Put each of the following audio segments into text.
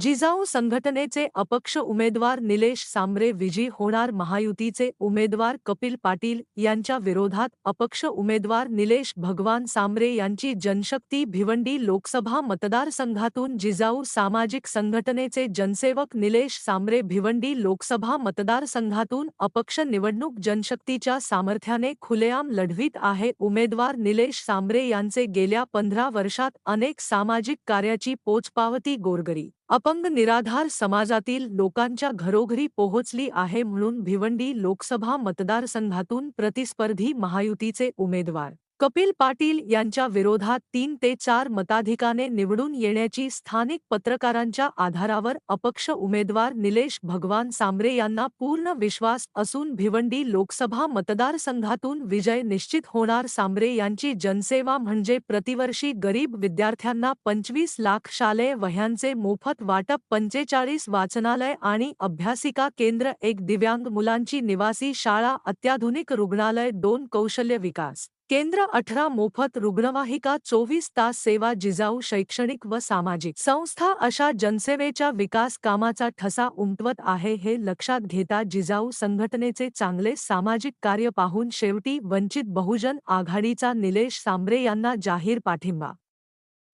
जिजाऊ संघटनेचे अपक्ष उमेदवार निलेश सांबरे विजयी होणार महायुतीचे उमेदवार कपिल पाटील यांच्या विरोधात अपक्ष उमेदवार निलेश भगवान सांबरे यांची जनशक्ती भिवंडी लोकसभा मतदारसंघातून जिजाऊ सामाजिक संघटनेचे जनसेवक निलेश सांबरे भिवंडी लोकसभा मतदारसंघातून अपक्ष निवडणूक जनशक्तीच्या सामर्थ्याने खुलेआम लढवीत आहे. उमेदवार निलेश सांबरे यांचे गेल्या पंधरा वर्षात अनेक सामाजिक कार्याची पोचपावती गोरगरी अपंग निराधार समाजातील लोकांच्या घरोघरी पोहोचली आहे म्हणून भिवंडी लोकसभा मतदारसंघातून प्रतिस्पर्धी महायुतीचे उमेदवार. कपिल पाटील यांच्या विरोधात तीन ते चार मताधिकाने निवडून येण्याची स्थानिक पत्रकारांच्या आधारावर अपक्ष उमेदवार निलेश भगवान सांबरे यांना पूर्ण विश्वास असून भिवंडी लोकसभा मतदारसंघातून विजय निश्चित होणार. सांबरे यांची जनसेवा म्हणजे प्रतिवर्षी गरीब विद्यार्थ्यांना पंचवीस लाख शालेय वह्यांचे मोफत वाटप पंचेचाळीस वाचनालय आणि अभ्यासिका केंद्र एक दिव्यांग मुलांची निवासी शाळा अत्याधुनिक रुग्णालय दोन कौशल्य विकास केंद्र अठरा मोफत रुग्णवाहिका चोवीस तास सेवा जिजाऊ शैक्षणिक व सामाजिक संस्था अशा जनसेवेच्या विकास कामाचा ठसा उमटवत आहे हे लक्षात घेता जिजाऊ संघटनेचे चांगले सामाजिक कार्य पाहून शेवटी वंचित बहुजन आघाडीचा निलेश सांबरे यांना जाहीर पाठिंबा.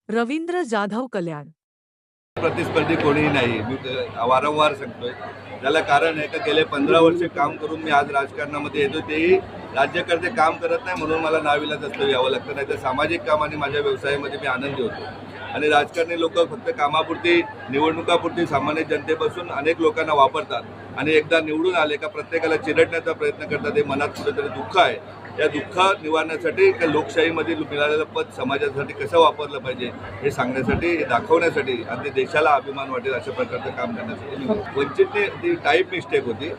रवींद्र जाधव कल्याण प्रतिस्पर्धी कोणीही नाही. मी वारंवार सांगतोय. त्याला कारण आहे का गेले पंधरा वर्ष काम करून मी आज राजकारणामध्ये येतो तेही राज्यकर्ते काम करत नाही म्हणून मला नाविलाच असतं यावं लागतं. नाही तर सामाजिक काम आणि माझ्या व्यवसायामध्ये मी आनंदी होतो. आणि राजकारणी लोक फक्त कामापुरती निवडणुकापुरती सामान्य जनतेपासून अनेक लोकांना वापरतात आणि एकदा निवडून आले का प्रत्येकाला चिरडण्याचा प्रयत्न करतात हे मनात कुठेतरी दुःख आहे. या दुःख निवारण्यासाठी का लोकशाहीमध्ये मिळालेलं पद समाजासाठी कसं वापरलं पाहिजे हे सांगण्यासाठी हे दाखवण्यासाठी आणि ते देशाला अभिमान वाटेल अशा प्रकारचं काम करण्यासाठी वंचितने ती टाईप मिस्टेक होती.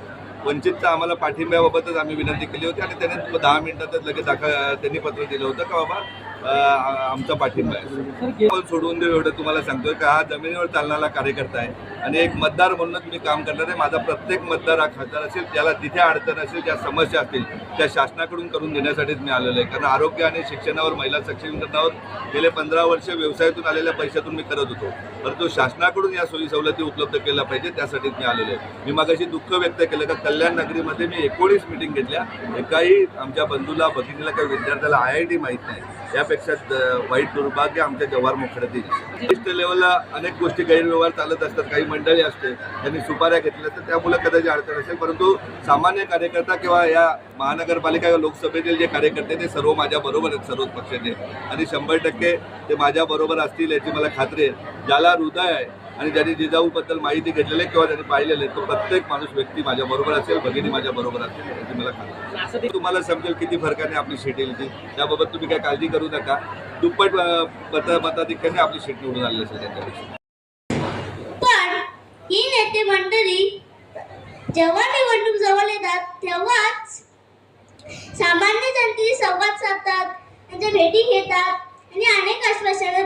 वंचितचा आम्हाला पाठिंब्याबाबतच आम्ही विनंती केली होती आणि त्याने दहा मिनिटातच लगेच दाखल त्यांनी पत्र दिलं होतं का बाबा? आमचा पाठिंबा आहे. पण सोडून देऊ एवढं तुम्हाला सांगतोय का? हा जमिनीवर चालणारा कार्यकर्ता आहे. आणि एक मतदार म्हणूनच मी काम करणार आहे. माझा प्रत्येक मतदार हा खासदार असेल ज्याला जिथे अडचण असेल ज्या समस्या असतील त्या शासनाकडून करून देण्यासाठीच मी आलेलो आहे. कारण आरोग्य आणि शिक्षणावर महिला सक्षमीकरणावर गेले पंधरा वर्ष व्यवसायातून आलेल्या पैशातून मी करत होतो. परंतु शासनाकडून या सोयी सवलती उपलब्ध केल्या पाहिजे त्यासाठीच मी आलेलो आहे. मी मागाशी दुःख व्यक्त केलं का कल्याण नगरीमध्ये मी एकोणीस मिटिंग घेतल्या. एकाही आमच्या बंधूला भगिनीला काही विद्यार्थ्याला आय आय टी माहीत नाही. या त्यापेक्षा वाईट दुर्भाग्य आमच्या जव्हार मोखड्यातील ज्येष्ठ लेवलला अनेक गोष्टी गैरव्यवहार चालत असतात काही मंडळी असते त्यांनी सुपाऱ्या घेतल्या तर त्यामुळे कदाचित अडचण असेल. परंतु सामान्य कार्यकर्ता किंवा या महानगरपालिका किंवा लोकसभेतील जे कार्यकर्ते ते सर्व माझ्या बरोबर आहेत सर्वच पक्षाचे. आणि शंभर टक्के ते माझ्या बरोबर असतील याची मला खात्री आहे. ज्याला हृदय आहे आणि ज्यांनी जिजाऊबद्दल माहिती घेतलेली आहे किंवा ज्यांनी पाहिलेलं आहे तो प्रत्येक माणूस व्यक्ती माझ्या बरोबर असेल भगिनी माझ्या बरोबर असेल याची मला खात्री. तुम्हाला समजेल किती फरकाने आपली सीट येईल ती त्याबाबत तुम्ही काय काळजी करू नका. दुप्पट मत मताधिक्याने आपली सीट निवडून आलेली असेल त्यांच्यापेक्षा पण ही नेते मंडळी जेव्हा निवडणूक जवळ येतात तेव्हाच सामान्य जनतेशी संवाद साधतात त्यांच्या भेटी घेतात आणि अनेक आश्वासनं